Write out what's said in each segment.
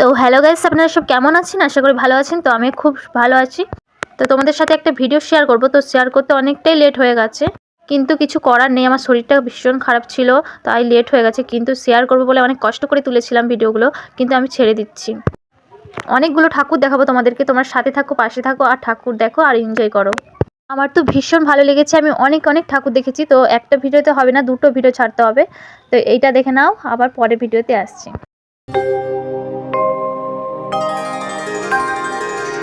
তো hello guys আপনারা সব কেমন আছেন? আশা করি ভালো আছেন। তো আমি খুব ভালো আছি। তো তোমাদের সাথে একটা ভিডিও শেয়ার করব। তো শেয়ার করতে অনেকটাই লেট হয়ে গেছে। কিন্তু কিছু করার নেই। আমার শরীরটা ভীষণ খারাপ ছিল, তাই লেট হয়ে গেছে। কিন্তু শেয়ার করব বলে অনেক কষ্ট করে তুলেছিলাম ভিডিওগুলো কিন্তু আমি ছেড়ে দিচ্ছি। অনেকগুলো ঠাকুর দেখাবো তোমাদেরকে। তোমার সাথে থাকো, পাশে থাকো আর ঠাকুর দেখো আর এনজয় করো। আমার তো ভীষণ ভালো লেগেছে। আমি অনেক অনেক ঠাকুর দেখেছি। তো একটা ভিডিওতে হবে না, দুটো ভিডিও ছাড়তে হবে। তো এইটা দেখে নাও। আবার পরের ভিডিওতে আসছি।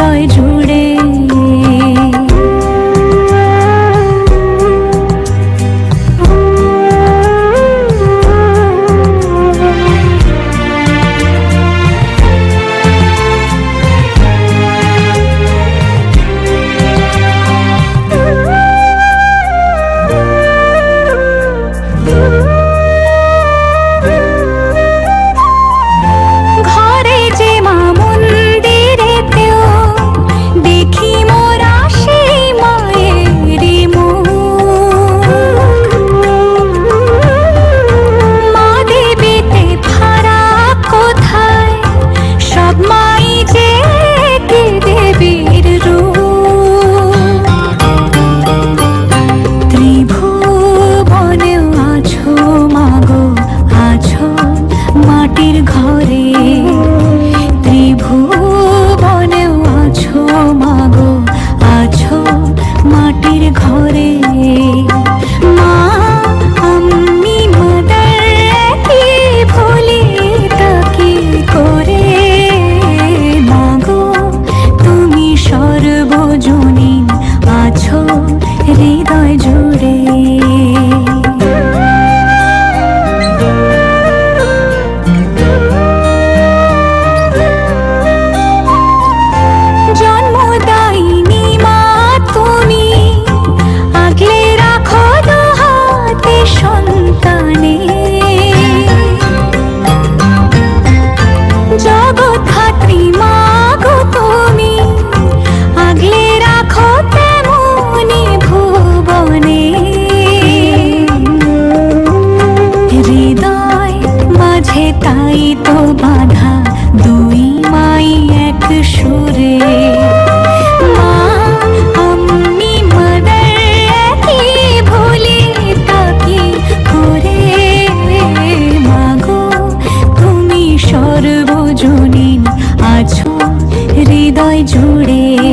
হৃদয় জুড়ে জুড়ে